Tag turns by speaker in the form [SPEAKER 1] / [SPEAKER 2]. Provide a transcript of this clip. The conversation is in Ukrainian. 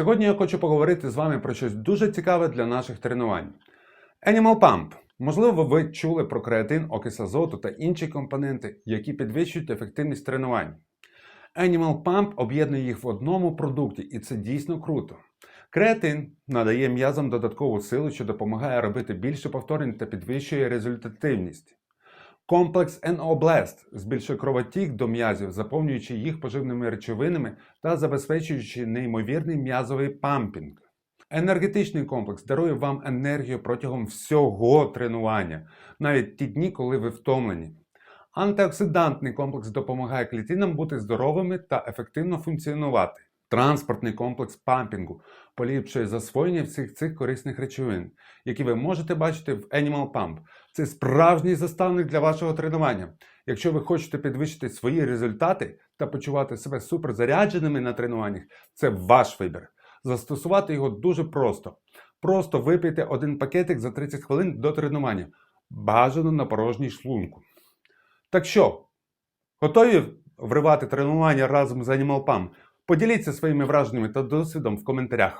[SPEAKER 1] Сьогодні я хочу поговорити з вами про щось дуже цікаве для наших тренувань. Animal Pump. Можливо, ви чули про креатин, окис азоту та інші компоненти, які підвищують ефективність тренувань. Animal Pump об'єднує їх в одному продукті, і це дійсно круто. Креатин надає м'язам додаткову силу, що допомагає робити більше повторень та підвищує результативність. Комплекс Blast збільшує кровотік до м'язів, заповнюючи їх поживними речовинами та забезпечуючи неймовірний м'язовий пампінг. Енергетичний комплекс дарує вам енергію протягом всього тренування, навіть ті дні, коли ви втомлені. Антиоксидантний комплекс допомагає клітинам бути здоровими та ефективно функціонувати. Транспортний комплекс пампінгу поліпшує засвоєння всіх цих корисних речовин, які ви можете бачити в Animal Pump. Це справжній заставник для вашого тренування. Якщо ви хочете підвищити свої результати та почувати себе суперзарядженими на тренуваннях, це ваш вибір. Застосувати його дуже просто. Просто випийте один пакетик за 30 хвилин до тренування, бажано на порожній шлунку. Так що, готові вривати тренування разом з Animal Pump? Поділіться своїми враженнями та досвідом в коментарях.